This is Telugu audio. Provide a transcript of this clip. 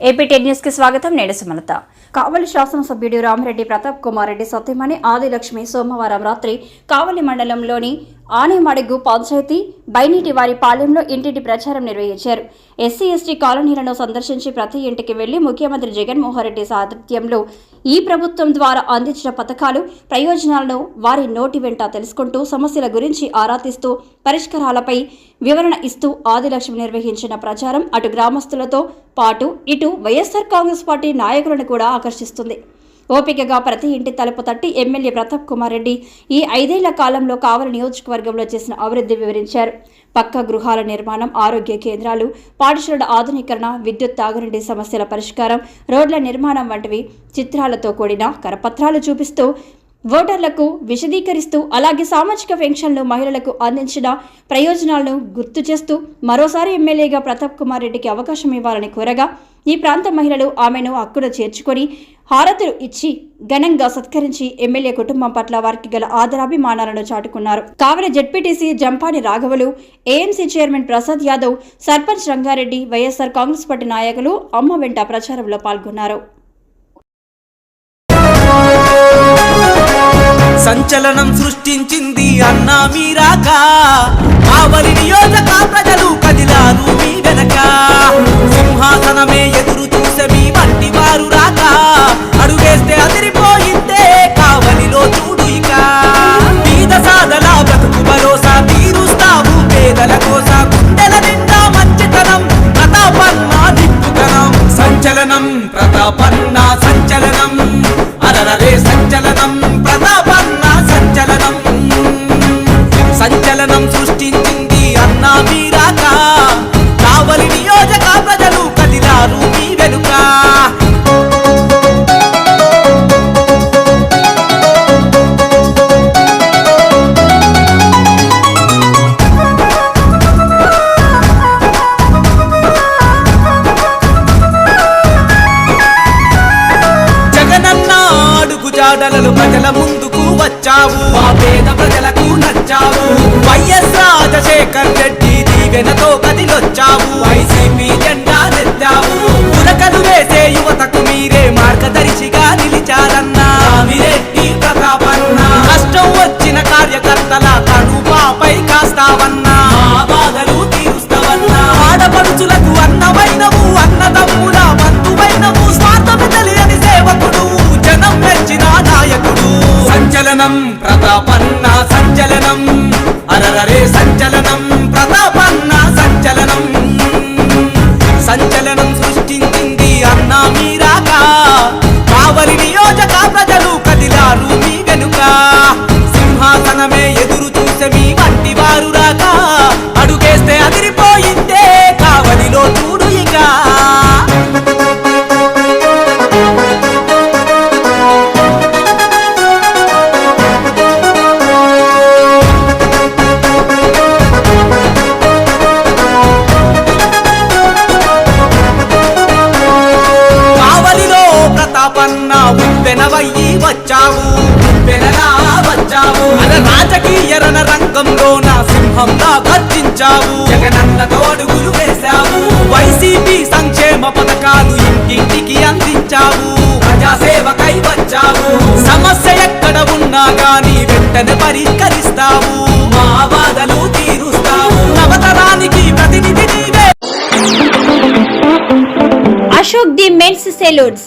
AP ten న్యూస్కి స్వాగతం. నేను సుమలత. కావలి శాసనసభ్యుడు రామిరెడ్డి ప్రతాప్ కుమార్ రెడ్డి సత్యమణి ఆదిలక్ష్మి సోమవారం రాత్రి కావలి మండలంలోని ఆనేమడుగు పంచాయతీ బైనీటి వారి పాలెంలో ఇంటింటి ప్రచారం నిర్వహించారు. ఎస్సీ ఎస్టీ కాలనీలను సందర్శించి ప్రతి ఇంటికి వెళ్ళి ముఖ్యమంత్రి జగన్మోహన్ రెడ్డి సారథ్యంలో ఈ ప్రభుత్వం ద్వారా అందించిన పథకాలు ప్రయోజనాలను వారి నోటి వెంట తెలుసుకుంటూ సమస్యల గురించి ఆరా తీస్తూ పరిష్కారాలపై వివరణ ఇస్తూ ఆదిలక్ష్మి నిర్వహించిన ప్రచారం అటు గ్రామస్తులతో పాటు ఇటు వైఎస్సార్ కాంగ్రెస్ పార్టీ నాయకులను కూడా ఆకర్షిస్తుంది. ఓపికగా ప్రతి ఇంటి తలుపు తట్టి ఎమ్మెల్యే ప్రతాప్ కుమార్ రెడ్డి ఈ ఐదేళ్ళ కాలంలో కావలి నియోజకవర్గంలో చేసిన అభివృద్ధి వివరించారు. పక్క గృహాల నిర్మాణం ఆరోగ్య కేంద్రాలు పాఠశాలల ఆధునీకరణ విద్యుత్ తాగునీటి సమస్యల పరిష్కారం రోడ్ల నిర్మాణం వంటివి చిత్రాలతో కూడిన కరపత్రాలు చూపిస్తూ ఓటర్లకు విశదీకరిస్తూ అలాగే సామాజిక పెన్షన్లు మహిళలకు అందించిన ప్రయోజనాలను గుర్తు చేస్తూ మరోసారి ఎమ్మెల్యేగా ప్రతాప్ కుమార్ రెడ్డికి అవకాశం ఇవ్వాలని కోరగా ఈ ప్రాంత మహిళలు ఆమెను అక్కున చేర్చుకొని హారతులు ఇచ్చి ఘనంగా సత్కరించి ఎమ్మెల్యే కుటుంబం పట్ల వారికి గల ఆదరాభిమానాలను చాటుకున్నారు. Kavali ZPTC Jampani రాఘవులు AMC chairman Prasad Yadav sarpanch Rangareddy YSR Congress party నాయకులు అమ్మ వెంట ప్రచారంలో పాల్గొన్నారు. సంచలనం సృష్టించింది అన్నా మీరాక ఆవలి సంచలనం ప్రతాపన్న సంచలనం. అరరే సంచలనం. మన ముందుకు వచ్చావు. మా పేద ప్రజలకు నచ్చావు. వైఎస్ రాజశేఖర్ రెడ్డి దీవెనతో కదిలొచ్చావు. వైసీపీ జెండా నెత్తావు. ఉరకలు ప్రతాపన్న సంచలనం. అరరరే సంచలనం. ప్రతాపన్న సంచలనం. సంచలనం సృష్టించింది అన్నా మీరాక. కావలి నియోజక ప్రజలు కదిలారు మీ గనుక. సింహాసనమే ఎదురు చూసే మీ వచ్చావు ఉప్పెనలా వచ్చావు. రాజకీయ రణ రంగంలో నా సింహంలా గర్జించావు. జగనన్నతో అడుగులు వేశావు. వైసీపీ సంక్షేమ పథకాలు ఇంటింటికి అందించావు. ప్రజాసేవకై వచ్చావు. సమస్య ఎక్కడ ఉన్నా గాని వెంటనే పరిష్కరిస్తావు. మా బాధలు తీరుస్తావు. నవతరానికి ప్రతినిధి అశోక్ ది మెన్స్ సెలూన్స్.